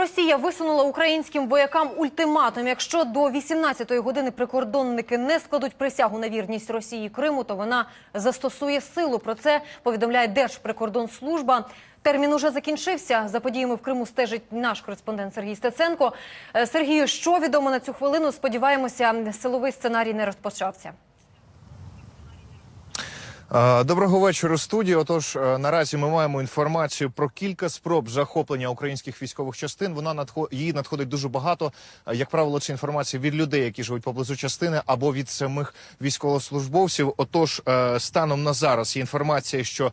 Росія висунула українським воякам ультиматум. Якщо до 18-ї години прикордонники не складуть присягу на вірність Росії Криму, то вона застосує силу. Про це повідомляє Держприкордонслужба. Термін уже закінчився. За подіями в Криму стежить наш кореспондент Сергій Стеценко. Е, Сергію, що відомо на цю хвилину? Сподіваємося, силовий сценарій не розпочався. Доброго вечора, студії. Отож, е, наразі ми маємо інформацію про кілька спроб захоплення українських військових частин. Вона надхо... її надходить дуже багато. Е, Як правило, це інформація від людей, які живуть поблизу частини, або від самих військовослужбовців. Отож, е, станом на зараз є інформація, що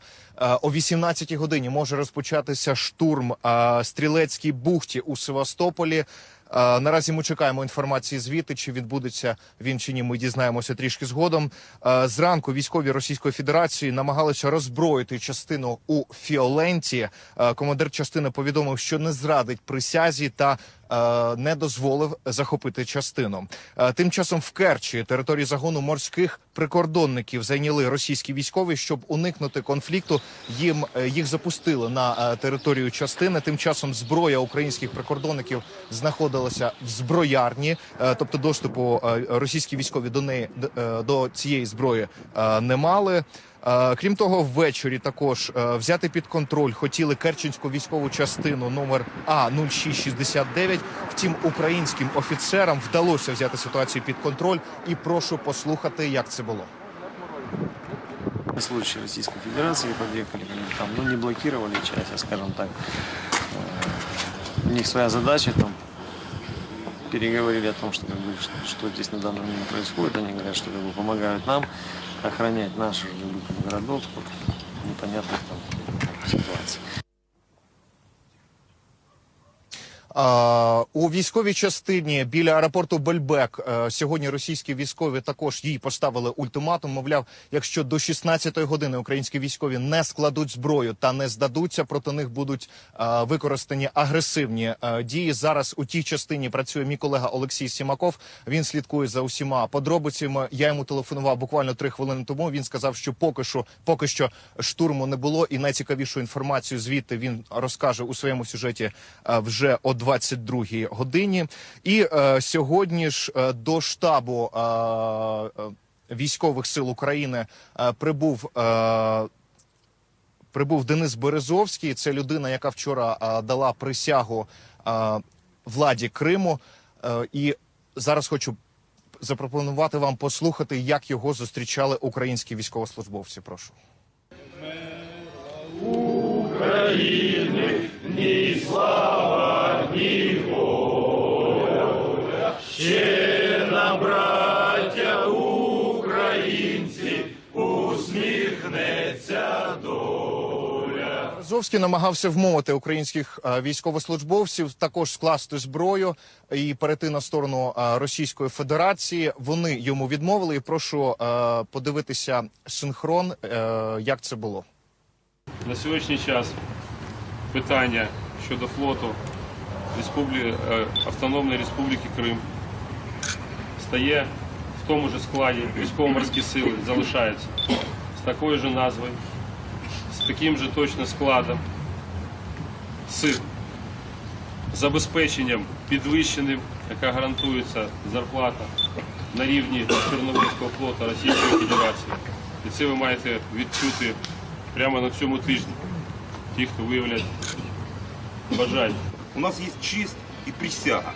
о 18-й годині може розпочатися штурм стрілецькій бухті у Севастополі. Е, Наразі ми чекаємо інформації звідти, чи відбудеться він чи ні. Ми дізнаємося трішки згодом. Е, Зранку військові Російської Федерації намагалися роззброїти частину у Фіоленті. Е, Командир частини повідомив, що не зрадить присязі та не дозволив захопити частину. Е, Тим часом в Керчі території загону морських прикордонників зайняли російські військові, щоб уникнути конфлікту. Їм е, їх запустили на е, територію частини. Тим часом зброя українських прикордонників знаходилася в зброярні, е, тобто доступу е, російські військові до неї е, до цієї зброї е, не мали. Е, Крім того, ввечері також е, взяти під контроль хотіли Керченську військову частину номер А 0669 Втім, українським офіцерам вдалося взяти ситуацію під контроль. І прошу послухати, як це було. В случае Российской Федерации подъехали к ним там, ну не блокировали часть, а скажем так, э, у них своя задача там переговорили о том, что, как бы, что, что здесь на данный момент происходит. Они говорят, что как бы, помогают нам охранять наши городок непонятных там ситуаций. А, у військовій частині біля аеропорту Бельбек е, сьогодні російські військові також їй поставили ультиматум. Мовляв, якщо до 16-ї години українські військові не складуть зброю та не здадуться, проти них будуть е, використані агресивні е, дії. Зараз у тій частині працює мій колега Олексій Сімаков. Він слідкує за усіма подробицями. Я йому телефонував буквально три хвилини тому. Він сказав, що поки що поки що штурму не було, і найцікавішу інформацію звідти він розкаже у своєму сюжеті вже о 22-й годині. І е, сьогодні ж е, до штабу е, е, військових сил України е, прибув. Е, Прибув Денис Березовський. Це людина, яка вчора е, дала присягу е, владі Криму. Е, і зараз хочу запропонувати вам послухати, як його зустрічали українські військовослужбовці. Прошу. Березовський намагався вмовити українських е, військовослужбовців також скласти зброю і перейти на сторону е, Російської Федерації. Вони йому відмовили. І прошу е, подивитися синхрон, як це було. На сьогоднішній час питання щодо флоту Республі... е, Автономної Республіки Крим стає в тому ж складі військово-морські сили залишаються з такою ж назвою, з таким же точно складом, з забезпеченням підвищеним, яка гарантується зарплата на рівні Чорноморського флоту Російської Федерації. І це ви маєте відчути прямо на цьому тижні. Ті, хто виявлять бажання. У нас есть честь и присяга.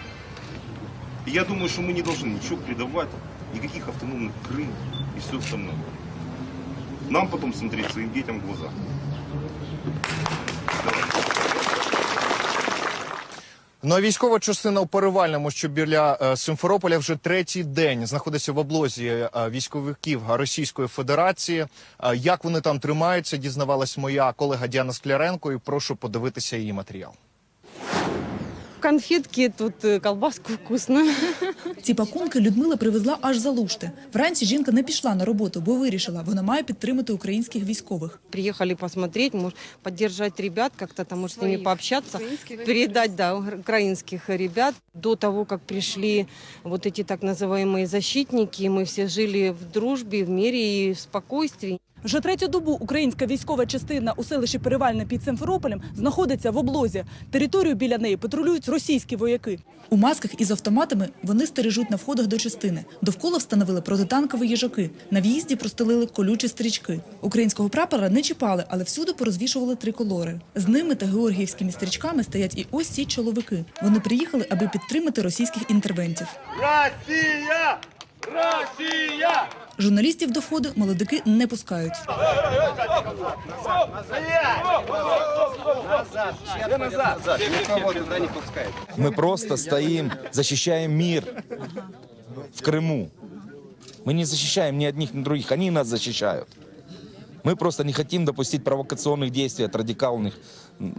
И я думаю, что мы не должны ничего предавать, никаких автономных Крым и все остальное. Нам потом смотреть своим детям в глаза. Ну а військова частина у Перевальному, що біля е, Симферополя, вже третій день знаходиться в облозі е, військовиків Російської Федерації. Е, як вони там тримаються, дізнавалась моя колега Діана Скляренко. І прошу подивитися її матеріал. Конфетки, тут е, колбаску вкусно. Ці пакунки Людмила привезла аж за Лушти. Вранці жінка не пішла на роботу, бо вирішила, вона має підтримати українських військових. Приїхали посмотреть, може, підтримати ребят, як-то там, може з ними пообщатися, передати да, українських ребят. До того, как пришли вот эти так называемые защитники, мы все жили в дружбе, в мире и в спокойствии. Вже третю добу українська військова частина у селищі Перевальне під Симферополем знаходиться в облозі. Територію біля неї патрулюють російські вояки. У масках із автоматами вони стережуть на входах до частини. Довкола встановили протитанкові їжаки. На в'їзді простелили колючі стрічки. Українського прапора не чіпали, але всюди порозвішували триколори. З ними та георгіївськими стрічками стоять і ось ці чоловіки. Вони приїхали, аби підтримати російських інтервентів. Росія! Росія! Журналістів до входу молодики не пускають. Мы просто стоим, защищаем мир в Крыму. Мы не защищаем ни одних, ни других, они нас защищают. Мы просто не хотим допустить провокационных действий от радикальных м,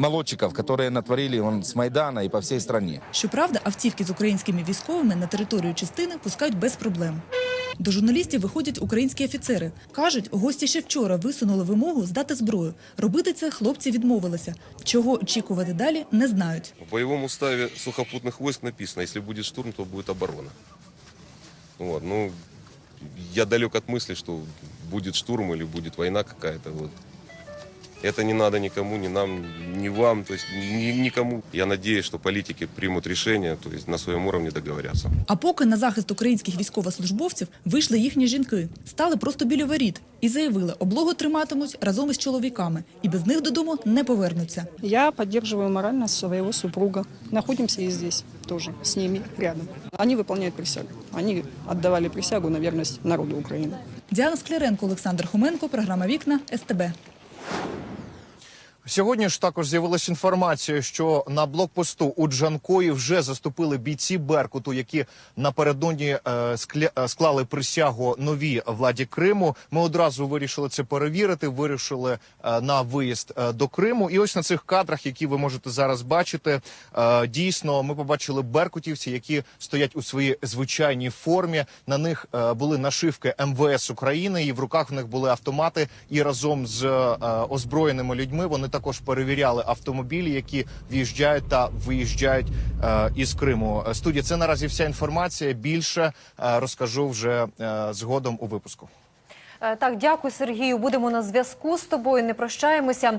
молодчиков, которые натворили вон, с Майдана и по всей стране. Щоправда, автівки з українськими військовими на територію частини пускають без проблем. До журналістів виходять українські офіцери. Кажуть, гості ще вчора висунули вимогу здати зброю. Робити це хлопці відмовилися. Чого очікувати далі, не знають. В боевом уставе сухопутных войск написано, если будет штурм, то будет оборона. Вот, ну, я далек от мысли, что будет штурм или будет война какая-то. Вот. Это не надо никому, ни нам, ни вам, то есть ни- ни- никому. Я надеюсь, что политики примут решение, то есть на своем уровне договорятся. А поки на захист українських військовослужбовців вийшли їхні жінки, стали просто біля воріт і заявили, облогу триматимуть разом із чоловіками, і без них додому не повернуться. Я поддерживаю морально своего супруга. Находимся и здесь тоже, с ними рядом. Они выполняют присягу. Они отдавали присягу на верность народу Украины. Діана Скляренко, Олександр Хоменко, програма Вікна СТБ. Сьогодні ж також з'явилася інформація, що на блокпосту у Джанкої вже заступили бійці Беркуту, які напередодні е, е, склали присягу новій владі Криму. Ми одразу вирішили це перевірити. Вирішили е, на виїзд е, до Криму. І ось на цих кадрах, які ви можете зараз бачити, дійсно ми побачили беркутівці, які стоять у своїй звичайній формі. На них були нашивки МВС України, і в руках в них були автомати. І разом з озброєними людьми вони також перевіряли автомобілі, які в'їжджають та виїжджають е, із Криму. Е, Студія, це наразі вся інформація. Більше е, розкажу вже е, згодом у випуску. Е, Так, дякую, Сергію. Будемо на зв'язку з тобою. Не прощаємося.